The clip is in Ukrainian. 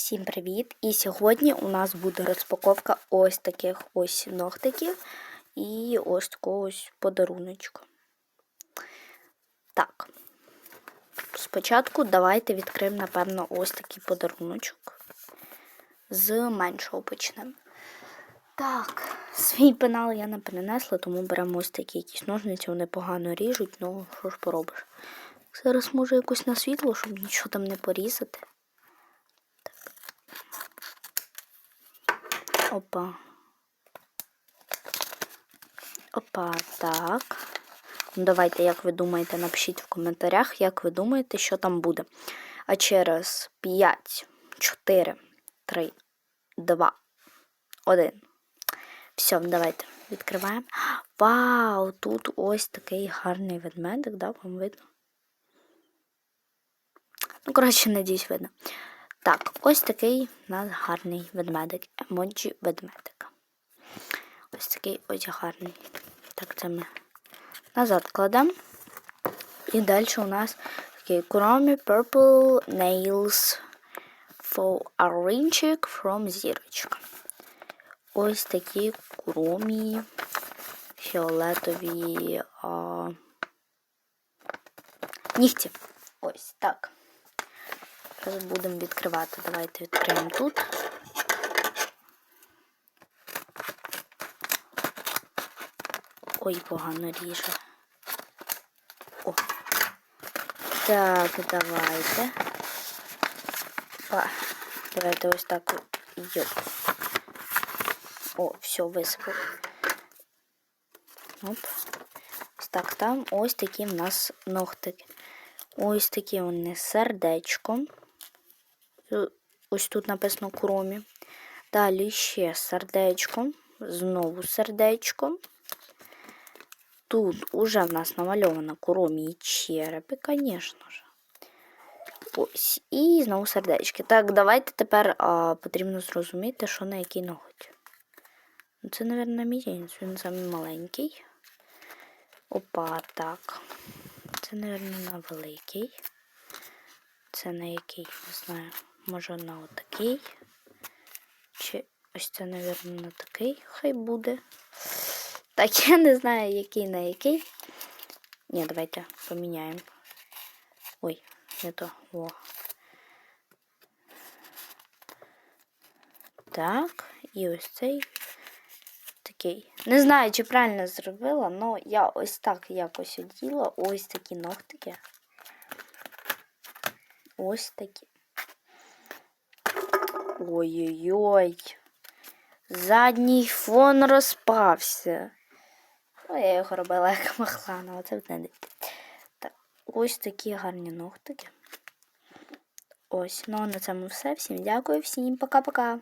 Всім привіт! І сьогодні у нас буде розпаковка ось таких ось ногтиків і ось такого ось подаруночка. Так, спочатку давайте відкриємо, напевно, ось такий подаруночок. З меншого почнемо. Так, свій пенал я не перенесла, тому беремо ось такі якісь ножниці, вони погано ріжуть, ну що ж поробиш. Зараз може якось на світло, щоб нічого там не порізати. Опа. Опа, так. Ну, давайте, як ви думаєте, напишіть в коментарях, як ви думаєте, що там буде. А через 5, 4, 3, 2, 1. Все, давайте відкриваємо. Вау! Тут ось такий гарний ведмедик, да, вам видно? Ну, коротше, надіюсь, видно. Так, ось такий у нас гарний ведмедик. Емоджі ведмедика. Ось такий ось гарний. Так, це ми назад кладемо. І далі у нас такий Kuromi Purple Nails for Orange from зірочка. Ось такі куромі фіолетові а... нігті. Ось так. Зараз будемо відкривати. Давайте відкриємо тут. Ой, погано ріже. О. Так, давайте. А, давайте ось так. Йоп. О, все, висипав. Оп. Ось так, там ось такі в нас ногтики. Ось такі вони сердечком. Ось тут написано кромі. Далі ще сердечком. Знову сердечком. Тут уже в нас намальовано кромі і черепи, звісно ж. Ось. І знову сердечки. Так, давайте тепер а, потрібно зрозуміти, що на який ноготь. Ну, це, мабуть, мізинець, він самий маленький. Опа, так. Це, мабуть, на великий. Це на який, не знаю. Може на отакий. Чи ось це, мабуть, на такий хай буде. Так, я не знаю, який на який. Ні, давайте поміняємо. Ой, не то. О. Так, і ось цей такий. Не знаю, чи правильно зробила, але я ось так якось оділа. Ось такі ногтики. Ось такі. Ой-ой-ой. Задній фон розпався. Ой, я його робила як махла, але це не. Так, ось такі гарні ногтики. Ось, ну на цьому все. Всім дякую, всім пока-пока.